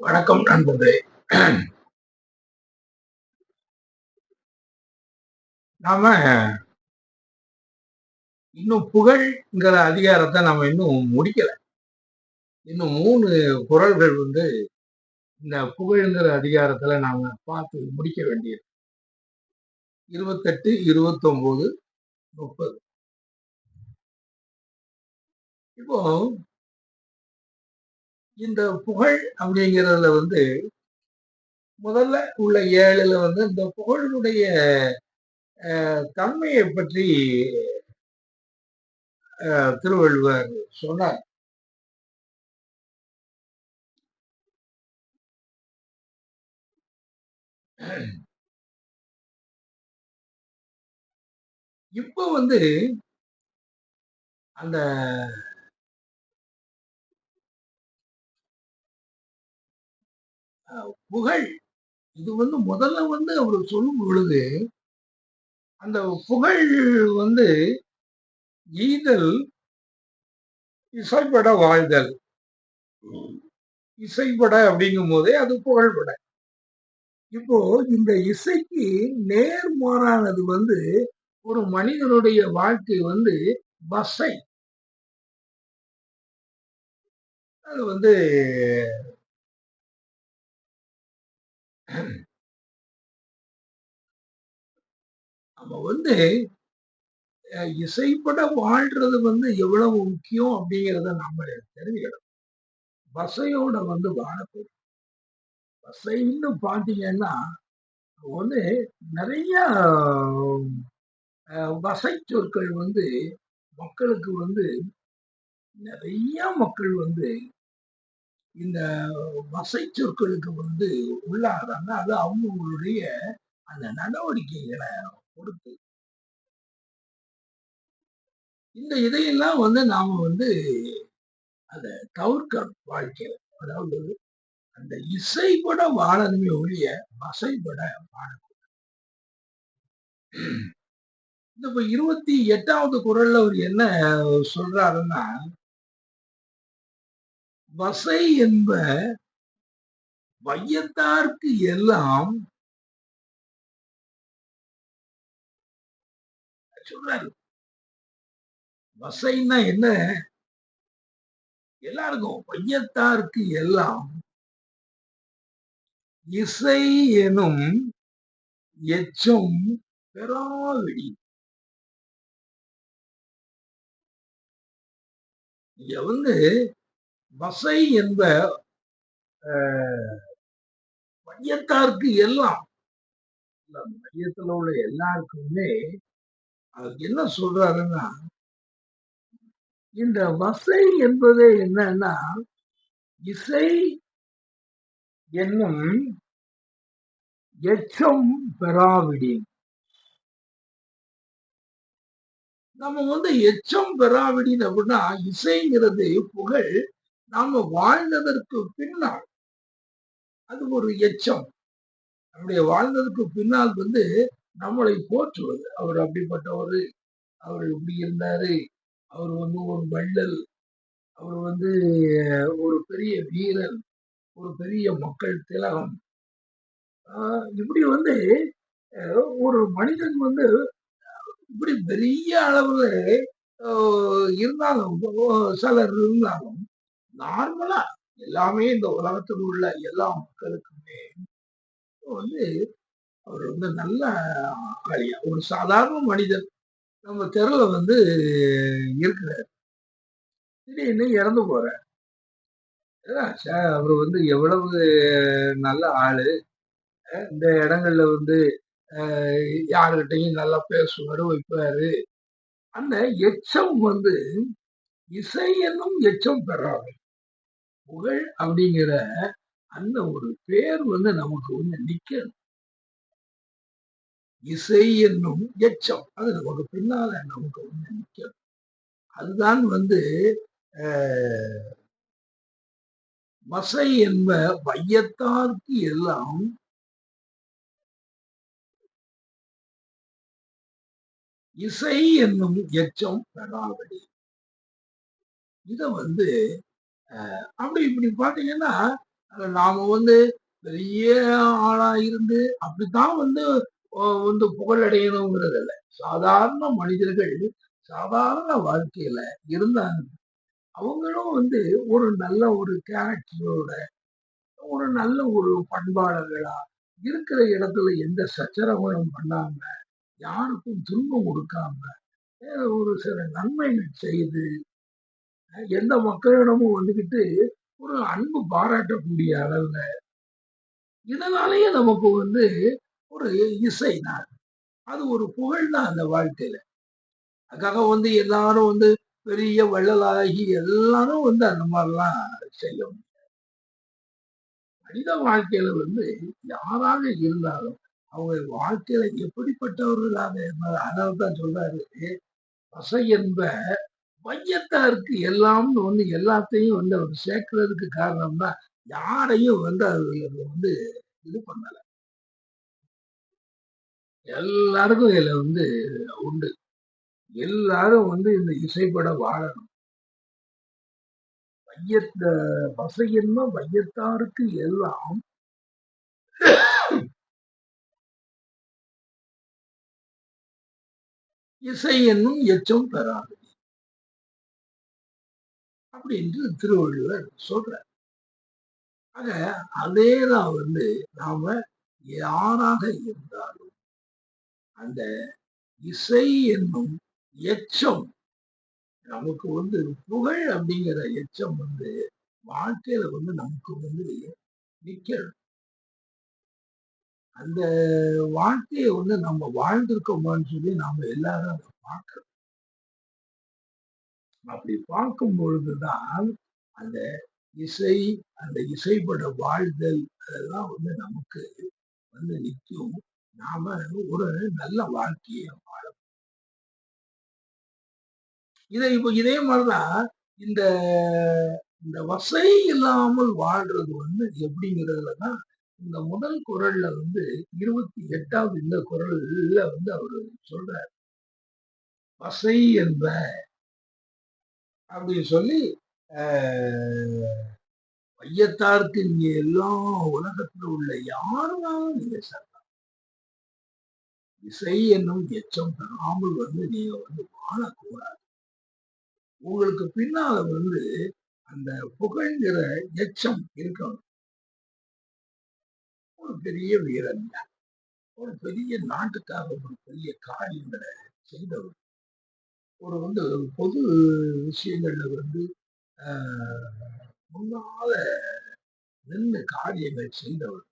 வணக்கம் நண்பர்களே. நாம இன்னும் புகழ்ங்கிற அதிகாரத்தை நம்ம இன்னும் முடிக்கல. இன்னும் மூணு குரல்கள் வந்து இந்த புகழ்ங்கிற அதிகாரத்துல நாம பார்த்து முடிக்க வேண்டியது. இருபத்தெட்டு இருபத்தொன்பது முப்பது. இப்போ இந்த புகழ் அப்படிங்கிறதுல வந்து முதல்ல உள்ள ஏழுல வந்து இந்த புகழினுடைய தன்மையை பற்றி திருவள்ளுவர் சொன்னார். இப்போ வந்து அந்த புகழ். இது வந்து முதல்ல வந்து அவர் சொல்லும் பொழுது அந்த புகழ் வந்து ஈதல் இசைப்பட வாழ்தல். இசைப்பட அப்படிங்கும் போதே அது புகழ்பட. இப்போ இந்த இசைக்கு நேர்மாறானது வந்து ஒரு மனிதனுடைய வாழ்க்கை வந்து பஸ்ஸை. அது வந்து நம்ம வந்து இசைப்பட வாழ்றது வந்து எவ்வளவு முக்கியம் அப்படிங்கிறத நம்ம தெரிஞ்சுக்கணும். பசையோட வந்து வாழக்கூடும் பசைன்னு பார்த்தீங்கன்னா வந்து நிறைய வசை சொற்கள் வந்து மக்களுக்கு வந்து நிறைய மக்கள் வந்து இந்த வசை சொற்களுக்கு வந்து உள்ளாகிறாங்க. அது அவங்களுடைய அந்த நடவடிக்கைகளை பொறுத்து. இந்த இதையெல்லாம் வந்து நாம வந்து அதை தவிர்க்க வாழ்க்கை அதாவது அந்த இசைப்பட வாழணுமே ஒழிய வசைப்பட வாழக்கூடாது. இந்த இருபத்தி எட்டாவது குரல்ல அவர் என்ன சொல்றாருன்னா வசை என்ப வையத்தார்க்கு எல்லாம் சொல்றாரு. வசைன்னா என்ன? எல்லாருக்கும் வையத்தார்க்கு எல்லாம் இசை எனும் எச்சம் பெறாவிடி இங்க வந்து வசை என்ப மையத்தாருக்கு எல்லாம் மையத்துல உள்ள எல்லாருக்குமே என்ன சொல்றாருன்னா இந்த வசை என்பது என்னன்னா இசை என்னும் எச்சம் பெறாவிடின். நம்ம வந்து எச்சம் பெறாவிடின் அப்படின்னா இசைங்கிறது புகழ் நாம வாழ்ந்ததற்கு பின்னால் அது ஒரு எச்சம். நம்முடைய வாழ்ந்ததற்கு பின்னால் வந்து நம்மளை போற்றுவது. அவர் அப்படிப்பட்டவர். அவர் இப்படி இருந்தாரு. அவர் வந்து ஒரு வள்ளல். அவர் வந்து ஒரு பெரிய வீரன் ஒரு பெரிய மக்கள் திலகம். இப்படி வந்து ஒரு மனிதன் வந்து இப்படி பெரிய அளவுல இருந்தாலும் சிலர் இருந்தாலும் நார்மலா எல்லாமே இந்த உலகத்தில் உள்ள எல்லா மக்களுக்குமே வந்து அவர் வந்து நல்ல ஆளியா? ஒரு சாதாரண மனிதன் நம்ம தெருல வந்து இருக்கிறார். திடீர்னு இறந்து போறார். அவர் வந்து எவ்வளவு நல்ல ஆளு. இந்த இடங்கள்ல வந்து யாருக்கிட்டையும் நல்லா பேசுவாரு வைப்பாரு. அந்த எச்சம் வந்து இசை என்னும் எச்சம் பெறாது புகழ் அப்படிங்கிற அந்த ஒரு பேர் வந்து நமக்கு வந்து நிக்கணும். இசை என்னும் எச்சம் அது நமக்கு பின்னால நமக்கு வந்து நிக்கணும். அதுதான் வந்து மசை என்ப வையத்தார்க்கு எல்லாம் இசை என்னும் எச்சம் பெறாதடி. இத வந்து அப்படி இப்படி பாத்தீங்கன்னா நாம வந்து பெரிய ஆளா இருந்து அப்படித்தான் வந்து வந்து புகழடையணுங்கிறது இல்லை சாதாரண மனிதர்கள் சாதாரண வாழ்க்கையில இருந்தாங்க. அவங்களும் வந்து ஒரு நல்ல ஒரு கேரக்டரோட, ஒரு நல்ல ஒரு பண்பாளர்களா, இருக்கிற இடத்துல எந்த சச்சரவுகளும் பண்ணாம, யாருக்கும் துன்பம் கொடுக்காம ஒரு சில நன்மைகள் செய்து, எந்த மக்களிடமும் வந்துகிட்டு ஒரு அன்பு பாராட்டக்கூடிய அளவுல இதனாலேயே நமக்கு வந்து ஒரு இசை தான். அது ஒரு புகழ் தான் அந்த வாழ்க்கையில. அதுக்காக வந்து எல்லாரும் வந்து பெரிய வள்ளலாகி எல்லாரும் வந்து அந்த மாதிரிலாம் செய்ய முடியாது. மனித வாழ்க்கையில வந்து யாராக இருந்தாலும், அவங்க வாழ்க்கையில எப்படிப்பட்டவர்களாக இருந்தாலும் அதனால தான் சொல்றாரு, "பசை என்ப வையத்தார்க்கு எல்லாம்ன்னு வந்து எல்லாத்தையும் வந்து அவர் சேர்க்கறதுக்கு காரணம் தான், யாரையும் வந்து அவர் வந்து இது பண்ணல. எல்லாருக்கும் இதுல வந்து உண்டு. எல்லாரும் வந்து இந்த இசைப்பட வாழணும். வையத்த பசை என்ப வையத்தாருக்கு எல்லாம் இசை என்னும் எச்சம் பெறாது. அப்படின்னு திருவள்ளுவர் சொல்றார். ஆக அதே தான் வந்து நாம யாராக இருந்தாலும், அந்த இசை என்னும் எச்சம் நமக்கு வந்து புகழ் அப்படிங்கிற எச்சம் வந்து வாழ்க்கையில வந்து நமக்கு வந்து நிக்கணும். அந்த வாழ்க்கையை வந்து நம்ம வாழ்ந்திருக்கோமான்னு சொல்லி நாம எல்லாரும் அதை பார்க்கணும். அப்படி பார்க்கும் பொழுதுதான் அந்த இசை, அந்த இசைப்பட வாழ்தல் அதெல்லாம் வந்து நமக்கு வந்து நிக்கும். நாம ஒரு நல்ல வாழ்க்கையை வாழ இதை இப்ப இதே மாதிரிதான் இந்த இந்த வசை இல்லாமல் வாழ்றது வந்து எப்படிங்கிறதுல தான், இந்த முதல் குரல்ல வந்து 28வது இந்த குறள்ல வந்து அவரு சொல்றார். வசை என்ப" அப்படின்னு சொல்லி, அ "வையத்தார்க்கு இங்க எல்லா உலகத்துல உள்ள யாருனாலும் நீங்க சொல்லலாம். இசை என்னும் எச்சம் தராமல் வந்து நீங்க வந்து வாழக்கூடாது. உங்களுக்கு பின்னால வந்து அந்த புகழ்ங்கிற எச்சம் இருக்கணும்." ஒரு பெரிய வீரன் ஒரு பெரிய நாட்டுக்காக ஒரு பெரிய காரியங்களை செய்தவர். ஒரு வந்து பொது விஷயங்கள்ல வந்து முன்னால நின்று காரியங்கள் செய்தவர்.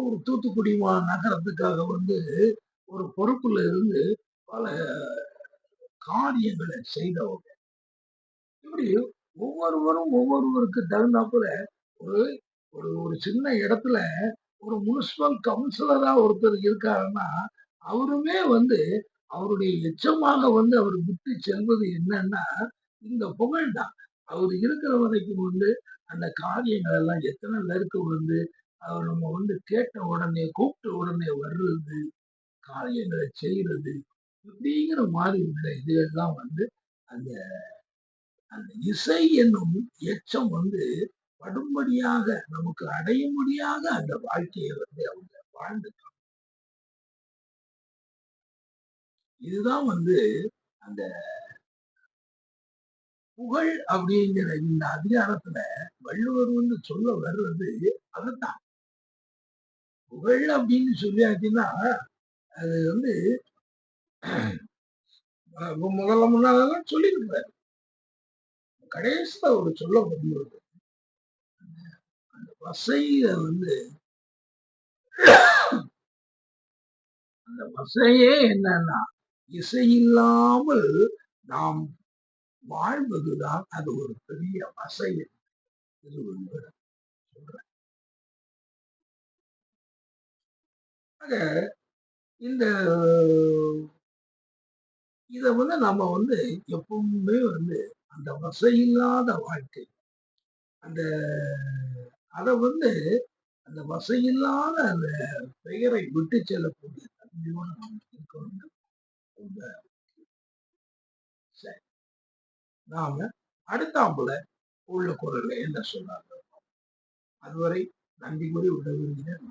ஒரு தூத்துக்குடி மா நகரத்துக்காக வந்து ஒரு பொறுப்புல இருந்து பல காரியங்களை செய்தவங்க. இப்படி ஒவ்வொருவரும் ஒவ்வொருவருக்கு தகுந்தாப்புல ஒரு ஒரு ஒரு சின்ன இடத்துல ஒரு முனிசிபல் கவுன்சிலரா ஒருத்தர் இருக்காருன்னா, அவருமே வந்து அவருடைய எச்சமாக வந்து அவர் விட்டு செல்வது என்னன்னா, இந்த புகழ் தான். இருக்கிற வரைக்கும் வந்து அந்த காரியங்கள் எல்லாம் எத்தனை பேருக்கு வந்து அவர் நம்ம வந்து கேட்ட உடனே, கூப்பிட்ட உடனே வர்றது, காரியங்கள செய்யறது இப்படிங்கிற மாதிரி உள்ள இதுகள்லாம் வந்து அந்த அந்த இசை என்னும் எச்சம் வந்து படும்படியாக நமக்கு அடையும்படியாக அந்த வாழ்க்கையை வந்து அவங்க வாழ்ந்து இதுதான் வந்து அந்த புகழ் அப்படிங்கிற இந்த அதிகாரத்துல வள்ளுவர் வந்து சொல்ல வர்றது அதைத்தான் புகழ் அப்படின்னு சொல்லியாச்சுன்னா, அது வந்து முதல்ல முன்னாலலாம் சொல்லியிருக்கிறாரு. கடைசில ஒரு சொல்ல வரும்போது, அந்த வசைய வந்து அந்த வசையே என்னன்னா, இசையில்லாமல் நாம் வாழ்வதுதான் அது ஒரு பெரிய வசை சொல்றேன் திருவள்ளுவர் ஆக இந்த இத வந்து நம்ம வந்து எப்பவுமே வந்து அந்த வசையில்லாத வாழ்க்கை, அந்த அதை வந்து அந்த வசையில்லாத அந்த பெயரை விட்டு செல்லக்கூடிய தன்மையோடு நாம் இருக்க வேண்டும். சரி. நாம அடுத்தாம்புல உள்ள குரல்ல என்ன சொன்னாங்க அதுவரை நன்றி கூறி விட விரும்பினேன்